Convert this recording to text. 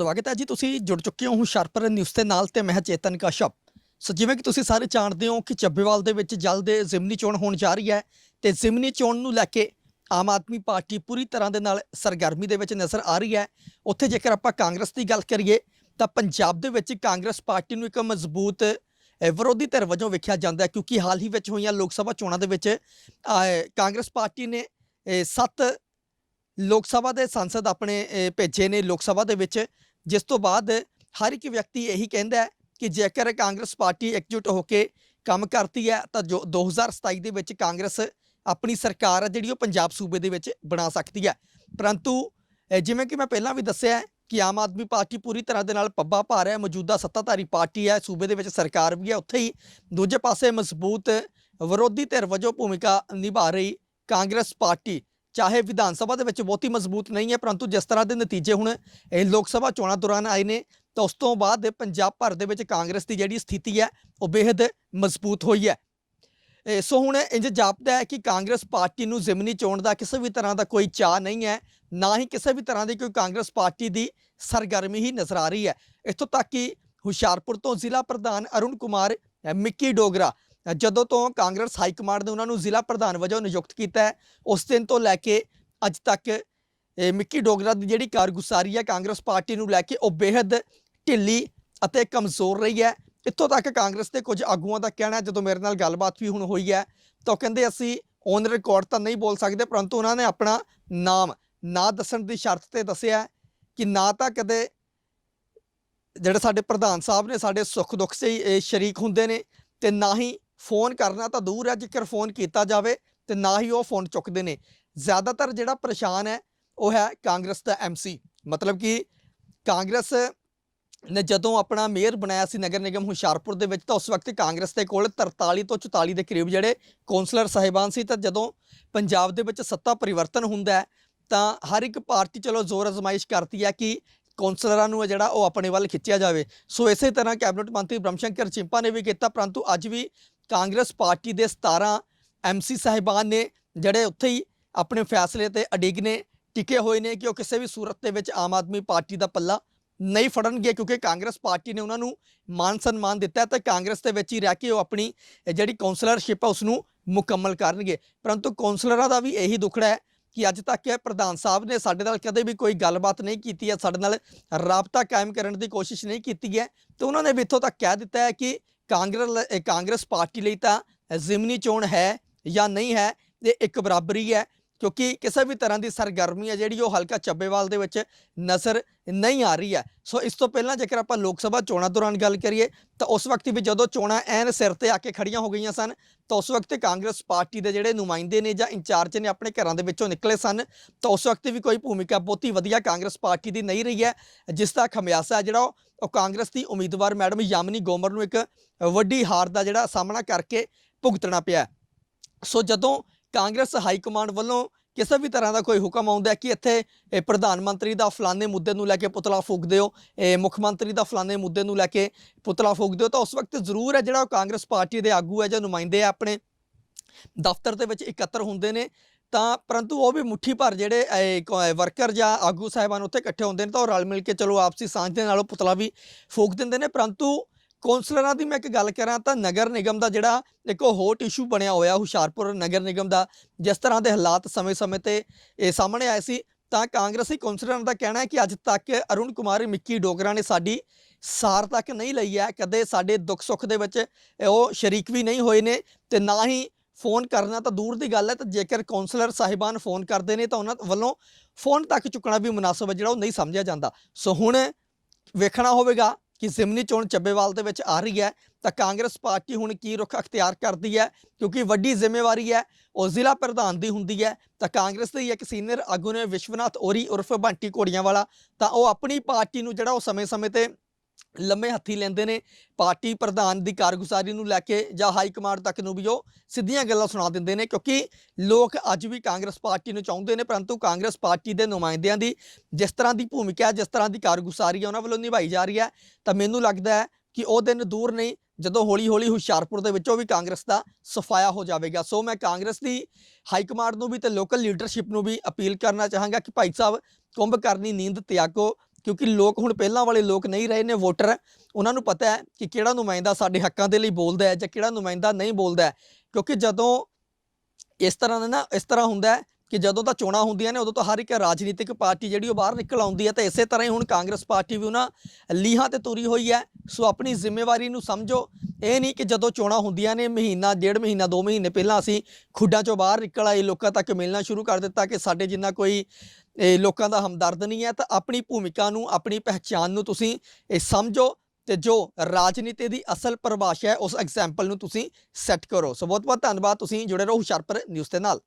ਸਵਾਗਤ ਹੈ ਜੀ। ਤੁਸੀਂ ਜੁੜ ਚੁੱਕੇ ਹੋ ਹੁਸ਼ਿਆਰਪੁਰ ਨਿਊਜ਼ ਦੇ ਨਾਲ ਤੇ ਮੈਂ ਚੇਤਨ ਕਸ਼ਪ। ਸੋ ਜਿਵੇਂ ਕਿ ਤੁਸੀਂ ਸਾਰੇ ਜਾਣਦੇ ਹੋ ਕਿ ਚੱਬੇਵਾਲ ਦੇ ਵਿੱਚ ਜਲਦ ਜ਼ਿਮਨੀ ਚੋਣ ਹੋਣ ਜਾ ਰਹੀ ਹੈ ਤੇ ਜ਼ਿਮਨੀ ਚੋਣ ਨੂੰ ਲੈ ਕੇ ਆਮ ਆਦਮੀ ਪਾਰਟੀ ਪੂਰੀ ਤਰ੍ਹਾਂ ਦੇ ਨਾਲ ਸਰਗਰਮੀ ਦੇ ਵਿੱਚ ਨਜ਼ਰ ਆ ਰਹੀ ਹੈ। ਉੱਥੇ ਜੇਕਰ ਆਪਾਂ ਕਾਂਗਰਸ ਦੀ ਗੱਲ ਕਰੀਏ ਤਾਂ ਪੰਜਾਬ ਦੇ ਵਿੱਚ ਕਾਂਗਰਸ ਪਾਰਟੀ ਨੂੰ ਇੱਕ ਮਜ਼ਬੂਤ ਵਿਰੋਧੀ ਧਿਰ ਵਜੋਂ ਵੇਖਿਆ ਜਾਂਦਾ ਹੈ ਕਿਉਂਕਿ ਹਾਲ ਹੀ ਵਿੱਚ ਹੋਈਆਂ ਲੋਕ ਸਭਾ ਚੋਣਾਂ ਦੇ ਵਿੱਚ ਕਾਂਗਰਸ ਪਾਰਟੀ ਨੇ 7 ਲੋਕ ਸਭਾ ਦੇ ਸੰਸਦ ਆਪਣੇ ਭੇਜੇ ਨੇ। ਲੋਕ ਸਭਾ ਦੇ ਵਿੱਚ ਜਿਸ ਤੋਂ ਬਾਅਦ ਹਰ ਇੱਕ ਵਿਅਕਤੀ ਇਹੀ ਕਹਿੰਦਾ ਹੈ ਕਿ ਜੇਕਰ ਕਾਂਗਰਸ ਪਾਰਟੀ ਇਕਜੁੱਟ ਹੋ ਕੇ ਕੰਮ ਕਰਦੀ ਹੈ, ਤਾਂ ਜੋ 2027 ਦੇ ਵਿੱਚ ਕਾਂਗਰਸ ਆਪਣੀ ਸਰਕਾਰ ਹੈ ਜਿਹੜੀ ਉਹ ਪੰਜਾਬ ਸੂਬੇ ਦੇ ਵਿੱਚ ਬਣਾ ਸਕਦੀ ਹੈ। ਪਰੰਤੂ ਜਿਵੇਂ ਕਿ ਮੈਂ ਪਹਿਲਾਂ ਵੀ ਦੱਸਿਆ ਕਿ ਆਮ ਆਦਮੀ ਪਾਰਟੀ ਪੂਰੀ ਤਰ੍ਹਾਂ ਦੇ ਨਾਲ ਪੱਬਾ ਭਾਰ ਹੈ, ਮੌਜੂਦਾ ਸੱਤਾਧਾਰੀ ਪਾਰਟੀ ਹੈ, ਸੂਬੇ ਦੇ ਵਿੱਚ ਸਰਕਾਰ ਵੀ ਹੈ, ਉੱਥੇ ਹੀ ਦੂਜੇ ਪਾਸੇ ਮਜ਼ਬੂਤ ਵਿਰੋਧੀ ਧਿਰ ਵਜੋਂ ਭੂਮਿਕਾ ਨਿਭਾ ਰਹੀ ਕਾਂਗਰਸ ਪਾਰਟੀ। ਚਾਹੇ ਵਿਧਾਨ ਸਭਾ ਦੇ ਵਿੱਚ ਬਹੁਤੀ ਮਜ਼ਬੂਤ ਨਹੀਂ ਹੈ, ਪਰੰਤੂ ਜਿਸ ਤਰ੍ਹਾਂ ਦੇ ਨਤੀਜੇ ਹੁਣ ਇਹ ਲੋਕ ਸਭਾ ਚੋਣਾਂ ਦੌਰਾਨ ਆਏ ਨੇ, ਤਾਂ ਉਸ ਤੋਂ ਬਾਅਦ ਪੰਜਾਬ ਭਰ ਦੇ ਵਿੱਚ ਕਾਂਗਰਸ ਦੀ ਜਿਹੜੀ ਸਥਿਤੀ ਹੈ, ਉਹ ਬੇहद ਮਜ਼ਬੂਤ ਹੋਈ ਹੈ। ਸੋ ਹੁਣ ਇੰਜ ਜਾਪਦਾ ਹੈ ਕਿ ਕਾਂਗਰਸ ਪਾਰਟੀ ਨੂੰ ਜ਼ਿਮਨੀ ਚੋਣ ਦਾ ਕਿਸੇ ਵੀ ਤਰ੍ਹਾਂ ਦਾ ਕੋਈ ਚਾਹ ਨਹੀਂ ਹੈ, ਨਾ ਹੀ ਕਿਸੇ ਵੀ ਤਰ੍ਹਾਂ ਦੀ ਕੋਈ ਕਾਂਗਰਸ ਪਾਰਟੀ ਦੀ ਸਰਗਰਮੀ ਹੀ ਨਜ਼ਰ ਆ ਰਹੀ ਹੈ। ਇੱਥੋਂ ਤੱਕ ਕਿ ਹੁਸ਼ਿਆਰਪੁਰ ਤੋਂ ਜ਼ਿਲ੍ਹਾ ਪ੍ਰਧਾਨ ਅਰੁਣ ਕੁਮਾਰ ਮਿੱਕੀ ਡੋਗਰਾ ਜਦੋਂ ਤੋਂ ਕਾਂਗਰਸ ਹਾਈ ਕਮਾਂਡ ਨੇ ਉਹਨਾਂ ਨੂੰ ਜ਼ਿਲ੍ਹਾ ਪ੍ਰਧਾਨ ਵਜੋਂ ਨਿਯੁਕਤ ਕੀਤਾ ਹੈ, ਉਸ ਦਿਨ ਤੋਂ ਲੈ ਕੇ ਅੱਜ ਤੱਕ ਮਿੱਕੀ ਡੋਗਰਾ ਦੀ ਜਿਹੜੀ ਕਾਰਗੁਜ਼ਾਰੀ ਹੈ, ਕਾਂਗਰਸ ਪਾਰਟੀ ਨੂੰ ਲੈ ਕੇ ਉਹ ਬੇहद ਢਿੱਲੀ ਅਤੇ ਕਮਜ਼ੋਰ ਰਹੀ ਹੈ। ਇੱਥੋਂ ਤੱਕ ਕਾਂਗਰਸ ਦੇ ਕੁਝ ਆਗੂਆਂ ਦਾ ਕਹਿਣਾ ਜਦੋਂ ਮੇਰੇ ਨਾਲ ਗੱਲਬਾਤ ਵੀ ਹੁਣ ਹੋਈ ਹੈ, ਤਾਂ ਉਹ ਕਹਿੰਦੇ ਅਸੀਂ ਔਨ ਰਿਕਾਰਡ ਤਾਂ ਨਹੀਂ ਬੋਲ ਸਕਦੇ, ਪਰੰਤੂ ਉਹਨਾਂ ਨੇ ਆਪਣਾ ਨਾਮ ਨਾ ਦੱਸਣ ਦੀ ਸ਼ਰਤ ਤੇ ਦੱਸਿਆ ਕਿ ਨਾ ਤਾਂ ਕਦੇ ਜਿਹੜੇ ਸਾਡੇ ਪ੍ਰਧਾਨ ਸਾਹਿਬ ਨੇ ਸਾਡੇ ਸੁੱਖ ਦੁੱਖ 'ਚ ਸ਼ਰੀਕ ਹੁੰਦੇ ਨੇ ਤੇ ਨਾ ਹੀ ਫੋਨ ਕਰਨਾ ਤਾਂ ਦੂਰ ਹੈ, ਜੇਕਰ ਫੋਨ ਕੀਤਾ ਜਾਵੇ ਤੇ ਨਾ ਹੀ ਉਹ ਫੋਨ ਚੁੱਕਦੇ ਨੇ। ਜ਼ਿਆਦਾਤਰ ਜਿਹੜਾ ਪਰੇਸ਼ਾਨ ਹੈ, ਉਹ ਹੈ ਕਾਂਗਰਸ ਦਾ ਐਮਸੀ ਮਤਲਬ ਕਿ ਕਾਂਗਰਸ ਨੇ ਜਦੋਂ ਆਪਣਾ ਮੇਅਰ ਬਣਾਇਆ ਸੀ ਨਗਰ ਨਿਗਮ ਹੁਸ਼ਿਆਰਪੁਰ ਦੇ ਵਿੱਚ, ਤਾਂ ਉਸ ਵਕਤ ਕਾਂਗਰਸ ਦੇ ਕੋਲ 43 ਤੋਂ 44 ਦੇ ਕਰੀਬ ਜਿਹੜੇ ਕੌਂਸਲਰ ਸਾਹਿਬਾਨ ਸੀ, ਤਾਂ ਜਦੋਂ ਪੰਜਾਬ ਦੇ ਵਿੱਚ ਸੱਤਾ ਪਰਿਵਰਤਨ ਹੁੰਦਾ ਹੈ, ਤਾਂ ਹਰ ਇੱਕ ਪਾਰਟੀ ਚਲੋ ਜ਼ੋਰ ਅਜ਼ਮਾਇਸ਼ ਕਰਦੀ ਹੈ ਕਿ ਕੌਂਸਲਰਾਂ ਨੂੰ ਹੈ ਜਿਹੜਾ ਉਹ ਆਪਣੇ ਵੱਲ ਖਿੱਚਿਆ ਜਾਵੇ। ਸੋ ਇਸੇ ਤਰ੍ਹਾਂ ਕੈਬਨਿਟ ਮੰਤਰੀ ਬ੍ਰਹਮਸ਼ੰਕਰ ਚਿੰਪਾ ਨੇ ਵੀ ਕੀਤਾ, ਪਰੰਤੂ ਅੱਜ ਵੀ ਕਾਂਗਰਸ ਪਾਰਟੀ ਦੇ 17 ਐਮਸੀ ਸਾਹਿਬਾਨ ਨੇ, ਜਿਹੜੇ ਉੱਥੇ ਹੀ ਆਪਣੇ ਫੈਸਲੇ ਤੇ ਅਡਿਗ ਨੇ, ਟਿਕੇ ਹੋਏ ਨੇ ਕਿ ਉਹ ਕਿਸੇ ਵੀ ਸੂਰਤ ਦੇ ਵਿੱਚ ਆਮ ਆਦਮੀ ਪਾਰਟੀ ਦਾ ਪੱਲਾ ਨਹੀਂ ਫੜਨਗੇ ਕਿਉਂਕਿ ਕਾਂਗਰਸ ਪਾਰਟੀ ਨੇ ਉਹਨਾਂ ਨੂੰ ਮਾਨ ਸਨਮਾਨ ਦਿੱਤਾ ਹੈ ਤੇ ਕਾਂਗਰਸ ਦੇ ਵਿੱਚ ਹੀ ਰਹਿ ਕੇ ਉਹ ਆਪਣੀ ਜਿਹੜੀ ਕਾਉਂਸਲਰਸ਼ਿਪ ਹੈ ਉਸ ਨੂੰ ਮੁਕੰਮਲ ਕਰਨਗੇ। ਪਰੰਤੂ ਕਾਉਂਸਲਰਾਂ ਦਾ ਵੀ ਇਹੀ ਦੁੱਖੜਾ ਹੈ ਕਿ ਅੱਜ ਤੱਕ ਪ੍ਰਧਾਨ ਸਾਹਿਬ ਨੇ ਸਾਡੇ ਨਾਲ ਕਦੇ ਵੀ ਕੋਈ ਗੱਲਬਾਤ ਨਹੀਂ ਕੀਤੀ ਹੈ, ਸਾਡੇ ਨਾਲ ਰਾਬਤਾ ਕਾਇਮ ਕਰਨ ਦੀ ਕੋਸ਼ਿਸ਼ ਨਹੀਂ ਕੀਤੀ ਹੈ, ਤੇ ਉਹਨਾਂ ਨੇ ਵੀ ਇੱਥੋਂ ਤੱਕ ਕਹਿ ਦਿੱਤਾ ਹੈ ਕਿ ਕਾਂਗਰਸ ਕਾਂਗਰਸ ਪਾਰਟੀ ਲਈ ਤਾਂ ਜ਼ਿਮਨੀ ਚੋਣ ਹੈ ਜਾਂ ਨਹੀਂ ਹੈ, ਇਹ ਇੱਕ ਬਰਾਬਰੀ ਹੈ। ਕਿਉਂਕਿ ਕਿਸੇ ਵੀ ਤਰ੍ਹਾਂ ਦੀ ਸਰਗਰਮੀ ਹੈ ਜਿਹੜੀ ਉਹ ਹਲਕਾ ਚੱਬੇਵਾਲ ਦੇ ਵਿੱਚ ਨਜ਼ਰ ਨਹੀਂ ਆ ਰਹੀ ਹੈ। ਸੋ ਇਸ ਤੋਂ ਪਹਿਲਾਂ ਜੇਕਰ ਆਪਾਂ ਲੋਕ ਸਭਾ ਚੋਣਾਂ ਦੌਰਾਨ ਗੱਲ ਕਰੀਏ, ਤਾਂ ਉਸ ਵਕਤ ਵੀ ਜਦੋਂ ਚੋਣਾਂ ਐਨ ਸਿਰ ਤੇ ਆ ਕੇ ਖੜੀਆਂ ਹੋ ਗਈਆਂ ਸਨ, ਤਾਂ ਉਸ ਵਕਤ ਕਾਂਗਰਸ ਪਾਰਟੀ ਦੇ ਜਿਹੜੇ ਨੁਮਾਇੰਦੇ ਨੇ ਜਾਂ ਇੰਚਾਰਜ ਨੇ ਆਪਣੇ ਘਰਾਂ ਦੇ ਵਿੱਚੋਂ ਨਿਕਲੇ ਸਨ, ਤਾਂ ਉਸ ਵਕਤ ਵੀ ਕੋਈ ਭੂਮਿਕਾ ਬਹੁਤੀ ਵਧੀਆ ਕਾਂਗਰਸ ਪਾਰਟੀ ਦੀ ਨਹੀਂ ਰਹੀ ਹੈ, ਜਿਸ ਦਾ ਖਮਿਆਸਾ ਹੈ ਜਿਹੜਾ ਉਹ ਉਹ ਕਾਂਗਰਸ ਦੀ ਉਮੀਦਵਾਰ ਮੈਡਮ ਯਾਮਨੀ ਗੋਮਰ ਨੂੰ ਇੱਕ ਵੱਡੀ ਹਾਰ ਦਾ ਜਿਹੜਾ ਸਾਹਮਣਾ ਕਰਕੇ ਭੁਗਤਣਾ ਪਿਆ ਸੋ ਜਦੋਂ ਕਾਂਗਰਸ ਹਾਈ ਕਮਾਂਡ ਵੱਲੋਂ ਕਿਸੇ ਵੀ ਤਰ੍ਹਾਂ ਦਾ ਕੋਈ ਹੁਕਮ ਆਉਂਦਾ ਕਿ ਇੱਥੇ ਪ੍ਰਧਾਨ ਮੰਤਰੀ ਦਾ ਫਲਾਣੇ ਮੁੱਦੇ ਨੂੰ ਲੈ ਕੇ ਪੁਤਲਾ ਫੂਕ ਦਿਓ ਇਹ ਮੁੱਖ ਮੰਤਰੀ ਦਾ ਫਲਾਣੇ ਮੁੱਦੇ ਨੂੰ ਲੈ ਕੇ ਪੁਤਲਾ ਫੂਕ ਦਿਓ ਤਾਂ ਉਸ ਵਕਤ ਜ਼ਰੂਰ ਹੈ ਜਿਹੜਾ ਉਹ ਕਾਂਗਰਸ ਪਾਰਟੀ ਦੇ ਆਗੂ ਹੈ ਜਾਂ ਨੁਮਾਇੰਦੇ ਆ ਆਪਣੇ ਦਫ਼ਤਰ ਦੇ ਵਿੱਚ ਇਕੱਤਰ ਹੁੰਦੇ ਨੇ, ਤਾਂ ਪਰੰਤੂ ਉਹ ਵੀ ਮੁੱਠੀ ਭਰ ਜਿਹੜੇ ਵਰਕਰ ਜਾਂ ਆਗੂ ਸਾਹਿਬਾਨ ਉੱਥੇ ਇਕੱਠੇ ਹੁੰਦੇ ਨੇ, ਤਾਂ ਉਹ ਰਲ ਮਿਲ ਕੇ ਚਲੋ ਆਪਸੀ ਸਾਂਝ ਦੇ ਨਾਲ ਉਹ ਪੁਤਲਾ ਵੀ ਫੂਕ ਦਿੰਦੇ ਨੇ, ਪਰੰਤੂ ਕੌਂਸਲਰਾਂ ਦੀ ਮੈਂ ਇੱਕ ਗੱਲ ਕਰਾਂ ਤਾਂ ਨਗਰ ਨਿਗਮ ਦਾ ਜਿਹੜਾ ਇੱਕ ਉਹ ਹੋਟ ਇਸ਼ੂ ਬਣਿਆ ਹੋਇਆ ਹੁਸ਼ਿਆਰਪੁਰ ਨਗਰ ਨਿਗਮ ਦਾ, ਜਿਸ ਤਰ੍ਹਾਂ ਦੇ ਹਾਲਾਤ ਸਮੇਂ-ਸਮੇਂ ਤੇ, ਇਹ ਸਾਹਮਣੇ ਆਏ ਸੀ, ਤਾਂ ਕਾਂਗਰਸੀ ਕੌਂਸਲਰਾਂ ਦਾ ਕਹਿਣਾ ਹੈ ਕਿ ਅੱਜ ਤੱਕ ਅਰੁਣ ਕੁਮਾਰ ਮਿੱਕੀ ਡੋਗਰਾ ਨੇ ਸਾਡੀ ਸਾਰ ਤੱਕ ਨਹੀਂ ਲਈ ਹੈ, ਕਦੇ ਸਾਡੇ ਦੁੱਖ ਸੁੱਖ ਦੇ ਵਿੱਚ ਉਹ ਸ਼ਰੀਕ ਵੀ ਨਹੀਂ ਹੋਏ ਨੇ ਤੇ ਨਾ ਹੀ ਫੋਨ ਕਰਨਾ ਤਾਂ ਦੂਰ ਦੀ ਗੱਲ ਹੈ, ਤਾਂ ਜੇਕਰ ਕੌਂਸਲਰ ਸਾਹਿਬਾਨ ਫੋਨ ਕਰਦੇ ਨੇ ਤਾਂ ਉਹਨਾਂ ਵੱਲੋਂ ਫੋਨ ਤੱਕ ਚੁੱਕਣਾ ਵੀ ਮੁਨਾਸਬ ਹੈ, ਜਿਹੜਾ ਉਹ ਨਹੀਂ ਸਮਝਿਆ ਜਾਂਦਾ। ਸੋ ਹੁਣ ਵੇਖਣਾ ਹੋਵੇਗਾ ਕਿ ਜ਼ਿਮਨੀ ਚੋਣ ਚੱਬੇਵਾਲ ਦੇ ਵਿੱਚ ਆ ਰਹੀ ਹੈ, ਤਾਂ ਕਾਂਗਰਸ ਪਾਰਟੀ ਹੁਣ ਕੀ ਰੁਖ ਅਖਤਿਆਰ ਕਰਦੀ ਹੈ? ਕਿਉਂਕਿ ਵੱਡੀ ਜ਼ਿੰਮੇਵਾਰੀ ਹੈ, ਉਹ ਜ਼ਿਲ੍ਹਾ ਪ੍ਰਧਾਨ ਦੀ ਹੁੰਦੀ ਹੈ, ਤਾਂ ਕਾਂਗਰਸ ਦੇ ਇੱਕ ਸੀਨੀਅਰ ਆਗੂ ਨੇ ਵਿਸ਼ਵਨਾਥ ਔਰੀ ਉਰਫ ਬੰਟੀ ਕੋੜੀਆਂ ਵਾਲਾ, ਤਾਂ ਉਹ ਆਪਣੀ ਪਾਰਟੀ ਨੂੰ ਜਿਹੜਾ ਉਹ ਸਮੇਂ-ਸਮੇਂ ਤੇ ਲੰਮੇ ਹੱਥੀ ਲੈਂਦੇ ਨੇ, ਪਾਰਟੀ ਪ੍ਰਧਾਨ ਦੀ ਕਾਰਗੁਜ਼ਾਰੀ ਨੂੰ ਲੈ ਕੇ ਜਾਂ ਹਾਈ ਕਮਾਂਡ ਤੱਕ ਨੂੰ ਵੀ ਉਹ ਸਿੱਧੀਆਂ ਗੱਲਾਂ ਸੁਣਾ ਦਿੰਦੇ ਨੇ, ਕਿਉਂਕਿ ਲੋਕ ਅੱਜ ਵੀ ਕਾਂਗਰਸ ਪਾਰਟੀ ਨੂੰ ਚਾਹੁੰਦੇ ਨੇ, ਪਰੰਤੂ ਕਾਂਗਰਸ ਪਾਰਟੀ ਦੇ ਨੁਮਾਇੰਦਿਆਂ ਦੀ ਜਿਸ ਤਰ੍ਹਾਂ ਦੀ ਭੂਮਿਕਾ ਹੈ, ਜਿਸ ਤਰ੍ਹਾਂ ਦੀ ਕਾਰਗੁਜ਼ਾਰੀ ਹੈ, ਉਹਨਾਂ ਵੱਲੋਂ ਨਿਭਾਈ ਜਾ ਰਹੀ ਹੈ, ਤਾਂ ਮੈਨੂੰ ਲੱਗਦਾ ਹੈ ਕਿ ਉਹ ਦਿਨ ਦੂਰ ਨਹੀਂ, ਜਦੋਂ ਹੌਲੀ-ਹੌਲੀ ਹੁਸ਼ਿਆਰਪੁਰ ਦੇ ਵਿੱਚੋਂ ਵੀ ਕਾਂਗਰਸ ਦਾ ਸਫਾਇਆ ਹੋ ਜਾਵੇਗਾ। ਸੋ ਮੈਂ ਕਾਂਗਰਸ ਦੀ ਹਾਈ ਕਮਾਂਡ ਨੂੰ ਵੀ ਤੇ ਲੋਕਲ ਲੀਡਰਸ਼ਿਪ ਨੂੰ ਵੀ ਅਪੀਲ ਕਰਨਾ ਚਾਹਾਂਗਾ ਕਿ ਭਾਈ ਸਾਹਿਬ, ਕੁੰਭ ਕਰਨੀ ਨੀਂਦ ਤਿਆਗੋ ਕਿਉਂਕਿ ਲੋਕ ਹੁਣ ਪਹਿਲਾਂ ਵਾਲੇ ਲੋਕ ਨਹੀਂ ਰਹੇ ਨੇ ਵੋਟਰ ਉਹਨਾਂ ਨੂੰ ਪਤਾ ਹੈ ਕਿ ਕਿਹੜਾ ਨੁਮਾਇੰਦਾ ਸਾਡੇ ਹੱਕਾਂ ਦੇ ਲਈ ਬੋਲਦਾ ਹੈ ਜਾਂ ਕਿਹੜਾ ਨੁਮਾਇੰਦਾ ਨਹੀਂ ਬੋਲਦਾ ਹੈ। ਕਿਉਂਕਿ ਜਦੋਂ ਇਸ ਤਰ੍ਹਾਂ ਦਾ ਨਾ, ਇਸ ਤਰ੍ਹਾਂ ਹੁੰਦਾ ਹੈ ਕਿ ਜਦੋਂ ਤਾਂ ਚੋਣਾਂ ਹੁੰਦੀਆਂ ਨੇ, ਉਦੋਂ ਤਾਂ ਹਰ ਇੱਕ ਰਾਜਨੀਤਿਕ ਪਾਰਟੀ ਜਿਹੜੀ ਉਹ ਬਾਹਰ ਨਿਕਲ ਆਉਂਦੀ ਹੈ। ਤਾਂ ਇਸੇ ਤਰ੍ਹਾਂ ਹੀ ਹੁਣ ਕਾਂਗਰਸ ਪਾਰਟੀ ਵੀ ਉਹਨਾਂ ਲੀਹਾਂ ਤੇ ਤੁਰੀ ਹੋਈ ਹੈ। ਸੋ ਆਪਣੀ ਜ਼ਿੰਮੇਵਾਰੀ ਨੂੰ ਸਮਝੋ। ਇਹ ਨਹੀਂ ਕਿ ਜਦੋਂ ਚੋਣਾਂ ਹੁੰਦੀਆਂ ਨੇ, ਮਹੀਨਾ, ਡੇਢ ਮਹੀਨਾ 2 ਮਹੀਨੇ ਪਹਿਲਾਂ ਅਸੀਂ ਖੁੱਡਾਂ ਚੋਂ ਬਾਹਰ ਨਿਕਲ ਆਏ, ਲੋਕਾਂ ਤੱਕ ਮਿਲਣਾ ਸ਼ੁਰੂ ਕਰ ਦਿੱਤਾ ਕਿ ਸਾਡੇ ਜਿੰਨਾ ਕੋਈ ਇਹ ਲੋਕਾਂ ਦਾ ਹਮਦਰਦ ਨਹੀਂ ਹੈ ਤਾਂ ਆਪਣੀ ਭੂਮਿਕਾ ਨੂੰ, ਆਪਣੀ ਪਹਿਚਾਨ ਨੂੰ ਤੁਸੀਂ ਇਹ ਸਮਝੋ ਤੇ ਜੋ ਰਾਜਨੀਤੀ ਦੀ ਅਸਲ ਪਰਿਭਾਸ਼ਾ ਹੈ, ਉਸ ਐਗਜ਼ਾਮਪਲ ਨੂੰ ਤੁਸੀਂ ਸੈੱਟ ਕਰੋ। ਸੋ ਬਹੁਤ ਬਹੁਤ ਧੰਨਵਾਦ, ਤੁਸੀਂ ਜੁੜੇ ਰਹੋ ਹੁਸ਼ਿਆਰਪੁਰ ਨਿਊਜ਼ ਦੇ ਨਾਲ।